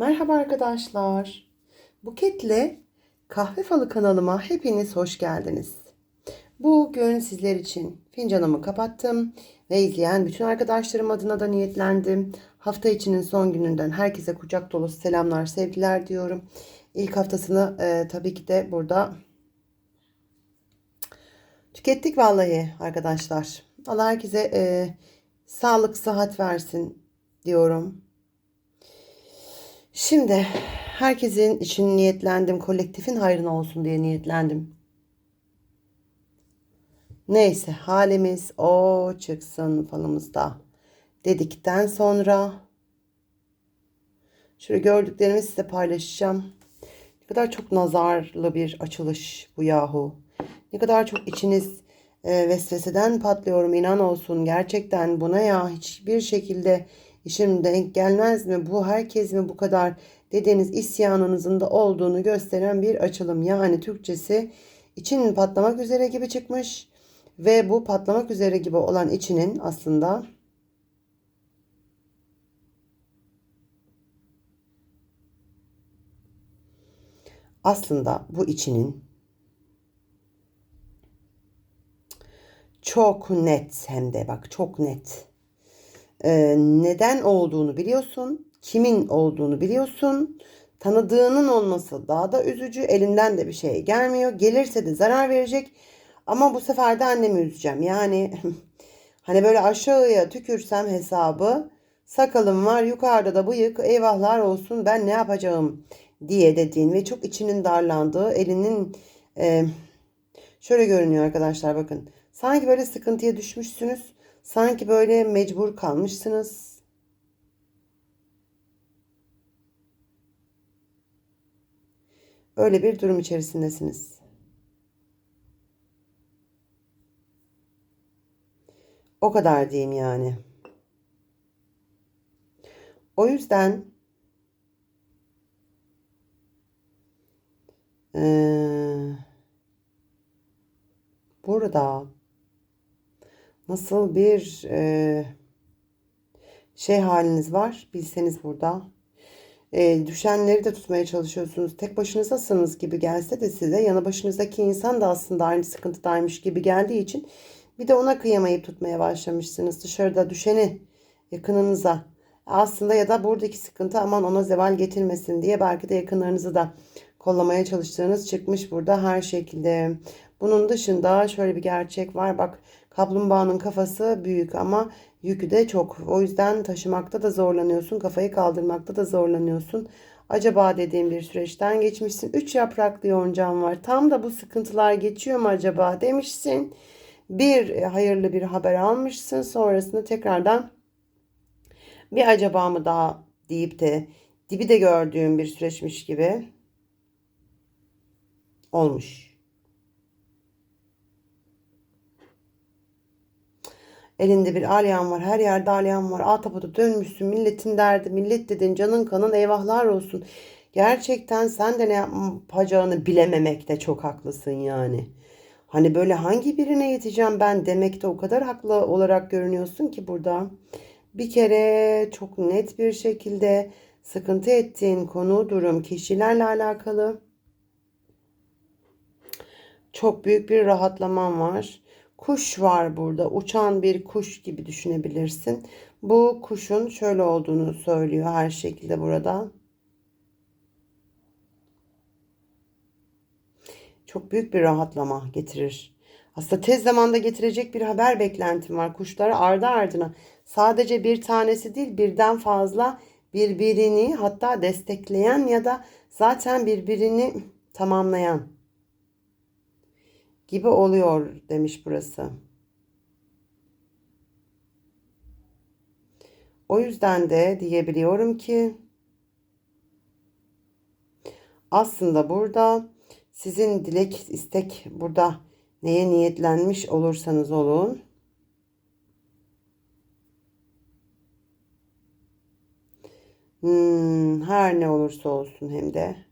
Merhaba arkadaşlar. Buketle Kahve Falı kanalıma hepiniz hoş geldiniz. Bugün sizler için fincanımı kapattım ve izleyen bütün arkadaşlarım adına da niyetlendim. Hafta içinin son gününden herkese kucak dolusu selamlar, sevgiler diyorum. İlk haftasını e, tabii ki de burada tükettik vallahi arkadaşlar. Allah herkese e, sağlık, sıhhat versin diyorum. Şimdi herkesin için niyetlendim. Kolektifin hayrına olsun diye niyetlendim. Neyse halimiz o çıksın falımızda dedikten sonra şöyle gördüklerimi size paylaşacağım. Ne kadar çok nazarlı bir açılış bu yahu. Ne kadar çok içiniz e, vesveseden patlıyorum inan olsun. Gerçekten buna ya hiçbir şekilde işim denk gelmez mi? Bu herkes mi bu kadar dediğiniz isyanınızın da olduğunu gösteren bir açılım. Yani Türkçesi için patlamak üzere gibi çıkmış ve bu patlamak üzere gibi olan içinin aslında aslında bu içinin çok net hem de bak çok net ee, neden olduğunu biliyorsun kimin olduğunu biliyorsun. Tanıdığının olması daha da üzücü elinden de bir şey gelmiyor. Gelirse de zarar verecek ama bu sefer de annemi üzeceğim. Yani hani böyle aşağıya tükürsem hesabı sakalım var yukarıda da bıyık eyvahlar olsun ben ne yapacağım? diye dediğin ve çok içinin darlandığı elinin e, şöyle görünüyor arkadaşlar bakın. Sanki böyle sıkıntıya düşmüşsünüz sanki böyle mecbur kalmışsınız öyle bir durum içerisindesiniz. O kadar diyeyim yani. O yüzden ee, burada nasıl bir ee, şey haliniz var bilseniz burada e, düşenleri de tutmaya çalışıyorsunuz. Tek başınızasınız gibi gelse de size yanı başınızdaki insan da aslında aynı sıkıntıdaymış gibi geldiği için bir de ona kıyamayıp tutmaya başlamışsınız. Dışarıda düşeni yakınınıza aslında ya da buradaki sıkıntı aman ona zeval getirmesin diye belki de yakınlarınızı da kollamaya çalıştığınız çıkmış burada her şekilde. Bunun dışında şöyle bir gerçek var. Bak kaplumbağanın kafası büyük ama yükü de çok. O yüzden taşımakta da zorlanıyorsun. Kafayı kaldırmakta da zorlanıyorsun. Acaba dediğim bir süreçten geçmişsin. Üç yapraklı yoncam var. Tam da bu sıkıntılar geçiyor mu acaba demişsin. Bir e, hayırlı bir haber almışsın. Sonrasında tekrardan bir acaba mı daha deyip de dibi de gördüğüm bir süreçmiş gibi olmuş. Elinde bir alyan var. Her yerde alyan var. Atapotu dönmüşsün. Milletin derdi. Millet dedin canın kanın eyvahlar olsun. Gerçekten sen de ne yapacağını bilememekte çok haklısın yani. Hani böyle hangi birine yeteceğim ben demekte o kadar haklı olarak görünüyorsun ki burada. Bir kere çok net bir şekilde sıkıntı ettiğin konu, durum, kişilerle alakalı. Çok büyük bir rahatlaman var. Kuş var burada. Uçan bir kuş gibi düşünebilirsin. Bu kuşun şöyle olduğunu söylüyor her şekilde burada. Çok büyük bir rahatlama getirir. Aslında tez zamanda getirecek bir haber beklentim var. Kuşları ardı ardına sadece bir tanesi değil birden fazla birbirini hatta destekleyen ya da zaten birbirini tamamlayan gibi oluyor demiş burası. O yüzden de diyebiliyorum ki aslında burada sizin dilek istek burada neye niyetlenmiş olursanız olun hmm, her ne olursa olsun hem de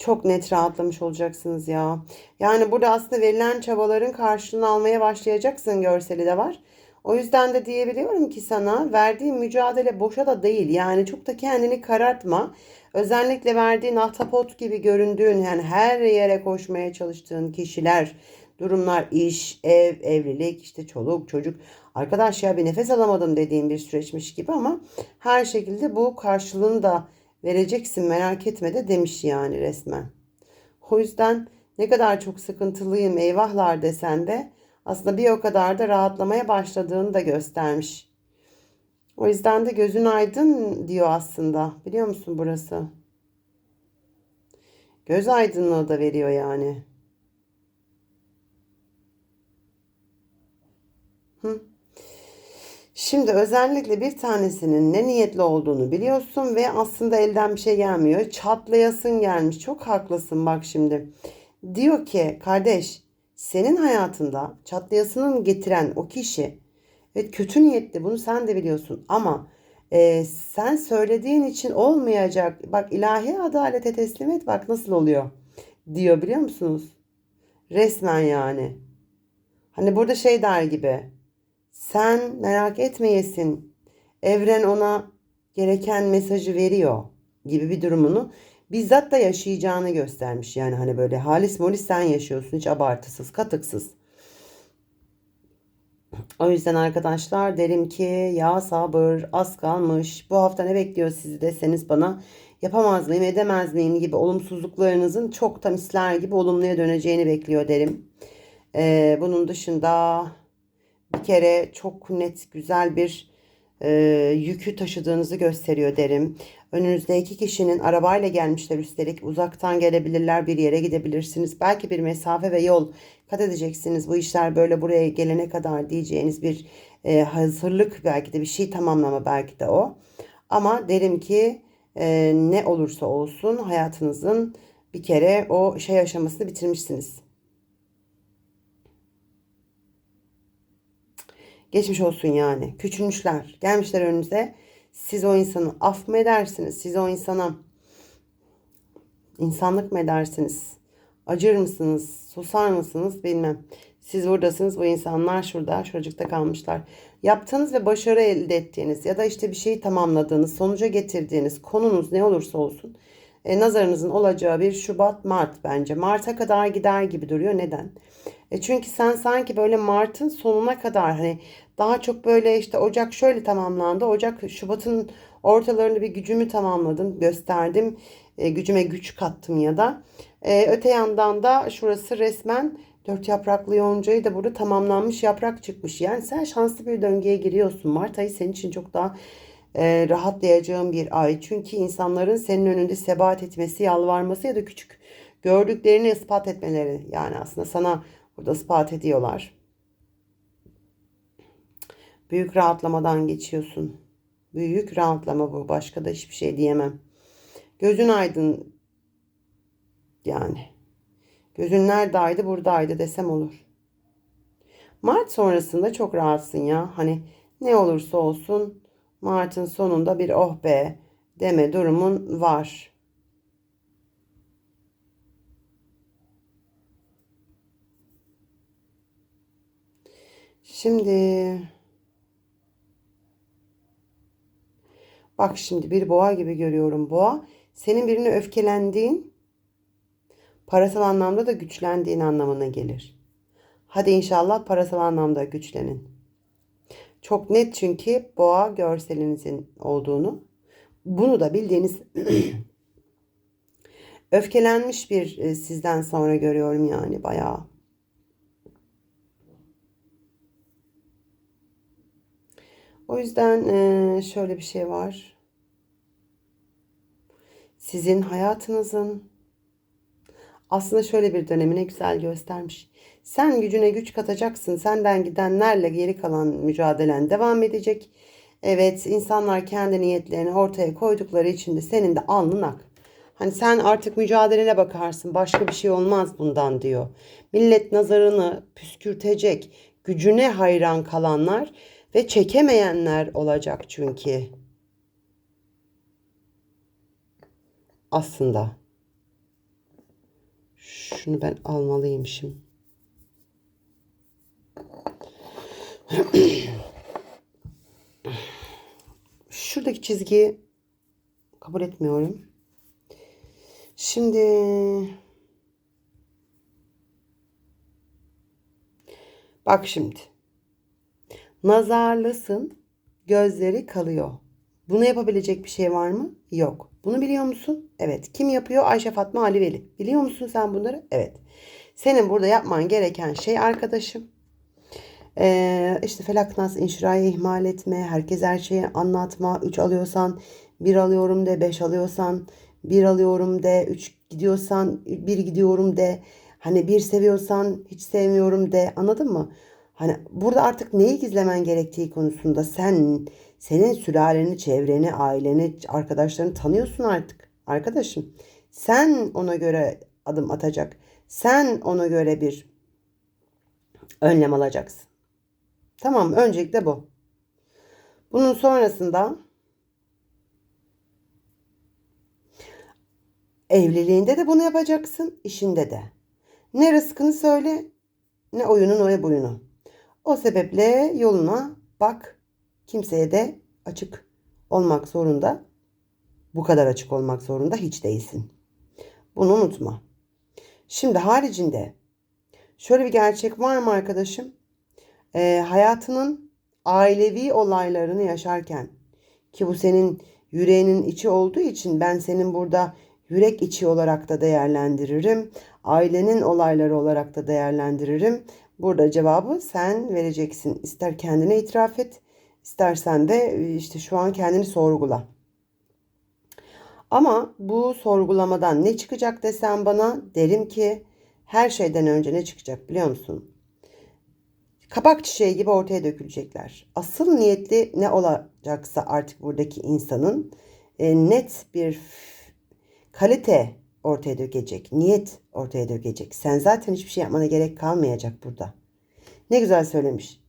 çok net rahatlamış olacaksınız ya. Yani burada aslında verilen çabaların karşılığını almaya başlayacaksın görseli de var. O yüzden de diyebiliyorum ki sana verdiğin mücadele boşa da değil. Yani çok da kendini karartma. Özellikle verdiğin ahtapot gibi göründüğün yani her yere koşmaya çalıştığın kişiler, durumlar, iş, ev, evlilik, işte çoluk, çocuk. Arkadaş ya bir nefes alamadım dediğim bir süreçmiş gibi ama her şekilde bu karşılığını da vereceksin merak etme de demiş yani resmen. O yüzden ne kadar çok sıkıntılıyım eyvahlar desen de aslında bir o kadar da rahatlamaya başladığını da göstermiş. O yüzden de gözün aydın diyor aslında. Biliyor musun burası? Göz aydınlığı da veriyor yani. Hı. Şimdi özellikle bir tanesinin ne niyetli olduğunu biliyorsun ve aslında elden bir şey gelmiyor. Çatlayasın gelmiş. Çok haklısın bak şimdi. Diyor ki kardeş senin hayatında çatlayasının getiren o kişi evet kötü niyetli bunu sen de biliyorsun ama e, sen söylediğin için olmayacak. Bak ilahi adalete teslim et bak nasıl oluyor diyor biliyor musunuz? Resmen yani. Hani burada şey der gibi. Sen merak etmeyesin. Evren ona gereken mesajı veriyor gibi bir durumunu bizzat da yaşayacağını göstermiş. Yani hani böyle halis molis sen yaşıyorsun hiç abartısız, katıksız. O yüzden arkadaşlar derim ki ya sabır az kalmış. Bu hafta ne bekliyor sizi deseniz bana yapamaz mıyım edemez miyim gibi olumsuzluklarınızın çok misler gibi olumluya döneceğini bekliyor derim. Ee, bunun dışında bir kere çok net güzel bir e, yükü taşıdığınızı gösteriyor derim. Önünüzde iki kişinin arabayla gelmişler üstelik uzaktan gelebilirler bir yere gidebilirsiniz. Belki bir mesafe ve yol kat edeceksiniz. Bu işler böyle buraya gelene kadar diyeceğiniz bir e, hazırlık belki de bir şey tamamlama belki de o. Ama derim ki e, ne olursa olsun hayatınızın bir kere o şey aşamasını bitirmişsiniz. Geçmiş olsun yani. Küçülmüşler. Gelmişler önünüze. Siz o insanı af mı edersiniz? Siz o insana insanlık mı edersiniz? Acır mısınız? Susar mısınız? Bilmem. Siz buradasınız. Bu insanlar şurada. Şuracıkta kalmışlar. Yaptığınız ve başarı elde ettiğiniz ya da işte bir şeyi tamamladığınız, sonuca getirdiğiniz konunuz ne olursa olsun e, nazarınızın olacağı bir Şubat, Mart bence. Mart'a kadar gider gibi duruyor. Neden? E çünkü sen sanki böyle Mart'ın sonuna kadar hani daha çok böyle işte Ocak şöyle tamamlandı. Ocak, Şubat'ın ortalarında bir gücümü tamamladım, gösterdim. E, gücüme güç kattım ya da. E, öte yandan da şurası resmen dört yapraklı yoncayı da burada tamamlanmış yaprak çıkmış. Yani sen şanslı bir döngüye giriyorsun. Mart ayı senin için çok daha e, rahatlayacağım bir ay. Çünkü insanların senin önünde sebat etmesi, yalvarması ya da küçük gördüklerini ispat etmeleri. Yani aslında sana burada ispat ediyorlar. Büyük rahatlamadan geçiyorsun. Büyük rahatlama bu. Başka da hiçbir şey diyemem. Gözün aydın yani. Gözün neredeydi buradaydı desem olur. Mart sonrasında çok rahatsın ya. Hani ne olursa olsun Mart'ın sonunda bir oh be deme durumun var. Şimdi bak şimdi bir boğa gibi görüyorum boğa. Senin birine öfkelendiğin parasal anlamda da güçlendiğin anlamına gelir. Hadi inşallah parasal anlamda güçlenin. Çok net çünkü boğa görselinizin olduğunu. Bunu da bildiğiniz öfkelenmiş bir e, sizden sonra görüyorum yani bayağı. O yüzden şöyle bir şey var. Sizin hayatınızın aslında şöyle bir dönemine güzel göstermiş. Sen gücüne güç katacaksın. Senden gidenlerle geri kalan mücadelen devam edecek. Evet insanlar kendi niyetlerini ortaya koydukları için de senin de alnın ak. Hani sen artık mücadelene bakarsın başka bir şey olmaz bundan diyor. Millet nazarını püskürtecek gücüne hayran kalanlar ve çekemeyenler olacak çünkü. Aslında. Şunu ben almalıyım şimdi. Şuradaki çizgiyi kabul etmiyorum. Şimdi bak şimdi. Nazarlısın, gözleri kalıyor. Bunu yapabilecek bir şey var mı? Yok. Bunu biliyor musun? Evet. Kim yapıyor? Ayşe Fatma Ali Veli. Biliyor musun sen bunları? Evet. Senin burada yapman gereken şey arkadaşım. Ee, işte felak nas inşirayı ihmal etme. Herkes her şeyi anlatma. 3 alıyorsan 1 alıyorum de. 5 alıyorsan 1 alıyorum de. 3 gidiyorsan 1 gidiyorum de. Hani bir seviyorsan hiç sevmiyorum de. Anladın mı? Hani burada artık neyi gizlemen gerektiği konusunda sen senin sülaleni, çevreni, aileni, arkadaşlarını tanıyorsun artık. Arkadaşım sen ona göre adım atacak. Sen ona göre bir önlem alacaksın. Tamam öncelikle bu. Bunun sonrasında evliliğinde de bunu yapacaksın, işinde de. Ne rızkını söyle, ne oyunun o buyunu. O sebeple yoluna bak. Kimseye de açık olmak zorunda. Bu kadar açık olmak zorunda hiç değilsin. Bunu unutma. Şimdi haricinde şöyle bir gerçek var mı arkadaşım? Ee, hayatının ailevi olaylarını yaşarken ki bu senin yüreğinin içi olduğu için ben senin burada yürek içi olarak da değerlendiririm. Ailenin olayları olarak da değerlendiririm. Burada cevabı sen vereceksin. İster kendine itiraf et, istersen de işte şu an kendini sorgula. Ama bu sorgulamadan ne çıkacak desem bana derim ki her şeyden önce ne çıkacak biliyor musun? Kabak çiçeği gibi ortaya dökülecekler. Asıl niyetli ne olacaksa artık buradaki insanın e, net bir kalite ortaya dökecek. Niyet ortaya dökecek. Sen zaten hiçbir şey yapmana gerek kalmayacak burada. Ne güzel söylemiş.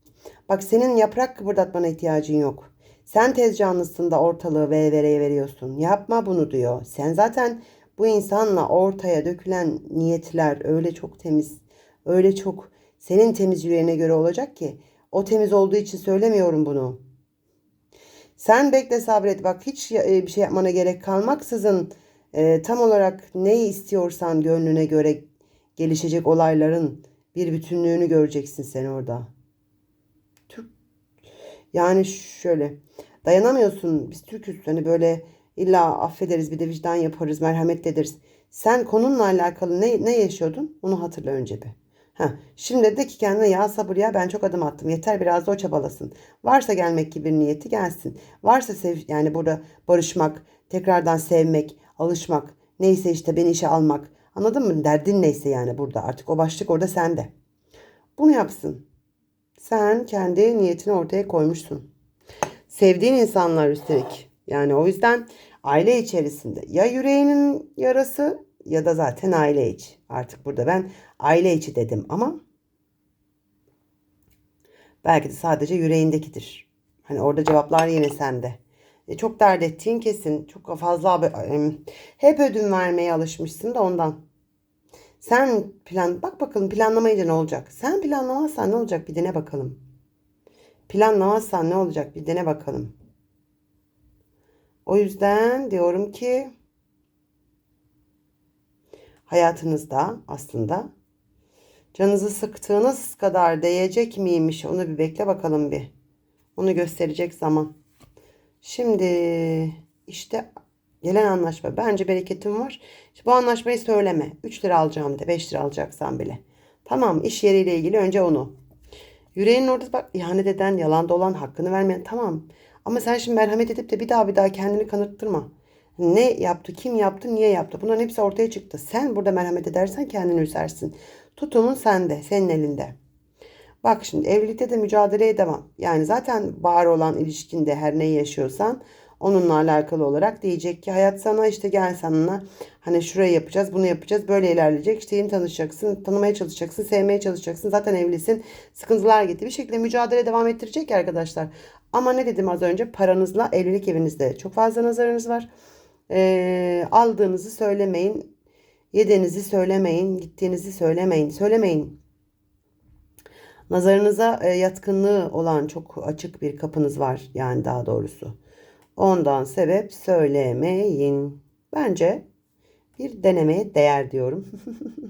Bak senin yaprak kıpırdatmana ihtiyacın yok. Sen tez canlısında ortalığı vereye veriyorsun. Yapma bunu diyor. Sen zaten bu insanla ortaya dökülen niyetler öyle çok temiz, öyle çok senin temiz yüreğine göre olacak ki o temiz olduğu için söylemiyorum bunu. Sen bekle sabret bak hiç e, bir şey yapmana gerek kalmaksızın e, tam olarak neyi istiyorsan gönlüne göre gelişecek olayların bir bütünlüğünü göreceksin sen orada. Türk yani şöyle dayanamıyorsun biz Türk'üz hani böyle illa affederiz bir de vicdan yaparız merhamet ederiz. Sen konunla alakalı ne, ne yaşıyordun onu hatırla önce bir. Ha, şimdi de ki kendine ya sabır ya ben çok adım attım. Yeter biraz da o çabalasın. Varsa gelmek gibi bir niyeti gelsin. Varsa sev yani burada barışmak, tekrardan sevmek, alışmak, neyse işte beni işe almak. Anladın mı? Derdin neyse yani burada artık o başlık orada sende. Bunu yapsın. Sen kendi niyetini ortaya koymuşsun. Sevdiğin insanlar üstelik. Yani o yüzden aile içerisinde ya yüreğinin yarası ya da zaten aile içi. Artık burada ben aile içi dedim ama belki de sadece yüreğindekidir. Hani orada cevaplar yine sende. E, çok dert ettiğin kesin. Çok fazla hep ödün vermeye alışmışsın da ondan. Sen plan bak bakalım planlamayınca ne olacak? Sen planlamazsan ne olacak bir dene bakalım. Planlamazsan ne olacak bir dene bakalım. O yüzden diyorum ki hayatınızda aslında canınızı sıktığınız kadar değecek miymiş onu bir bekle bakalım bir. Onu gösterecek zaman. Şimdi işte gelen anlaşma. Bence bereketim var. İşte bu anlaşmayı söyleme. 3 lira alacağım de 5 lira alacaksan bile. Tamam iş yeriyle ilgili önce onu. Yüreğinin orada bak ihanet eden, yalan dolan, hakkını vermeyen tamam. Ama sen şimdi merhamet edip de bir daha bir daha kendini kanıttırma. Ne yaptı, kim yaptı, niye yaptı? Bunların hepsi ortaya çıktı. Sen burada merhamet edersen kendini üzersin. Tutumun sende, senin elinde. Bak şimdi evlilikte de mücadeleye devam. Yani zaten var olan ilişkinde her neyi yaşıyorsan onunla alakalı olarak diyecek ki hayat sana işte gel sana hani şurayı yapacağız bunu yapacağız böyle ilerleyecek. İşte yeni tanışacaksın tanımaya çalışacaksın sevmeye çalışacaksın. Zaten evlisin. Sıkıntılar gitti. Bir şekilde mücadele devam ettirecek arkadaşlar. Ama ne dedim az önce? Paranızla evlilik evinizde çok fazla nazarınız var. Ee, aldığınızı söylemeyin yediğinizi söylemeyin gittiğinizi söylemeyin. Söylemeyin Nazarınıza e, yatkınlığı olan çok açık bir kapınız var yani daha doğrusu. Ondan sebep söylemeyin. Bence bir denemeye değer diyorum.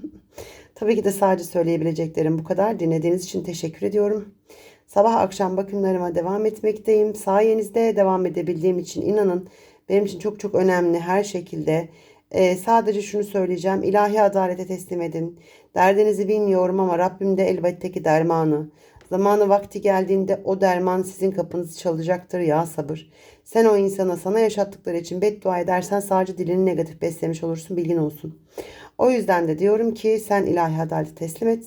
Tabii ki de sadece söyleyebileceklerim bu kadar. Dinlediğiniz için teşekkür ediyorum. Sabah akşam bakımlarıma devam etmekteyim. Sayenizde devam edebildiğim için inanın benim için çok çok önemli her şekilde. Ee, sadece şunu söyleyeceğim. İlahi adalete teslim edin. Derdinizi bilmiyorum ama Rabbim de elbette ki dermanı. Zamanı vakti geldiğinde o derman sizin kapınızı çalacaktır ya sabır. Sen o insana sana yaşattıkları için beddua edersen sadece dilini negatif beslemiş olursun bilgin olsun. O yüzden de diyorum ki sen ilahi adaleti teslim et.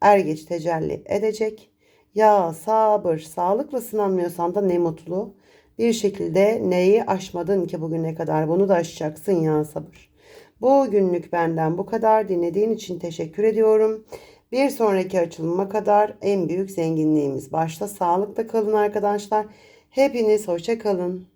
Er geç tecelli edecek. Ya sabır sağlıkla sınanmıyorsan da ne mutlu. Bir şekilde neyi aşmadın ki bugüne kadar bunu da aşacaksın ya sabır. Bugünlük benden bu kadar. Dinlediğin için teşekkür ediyorum. Bir sonraki açılıma kadar en büyük zenginliğimiz. Başta sağlıkla kalın arkadaşlar. Hepiniz hoşça kalın.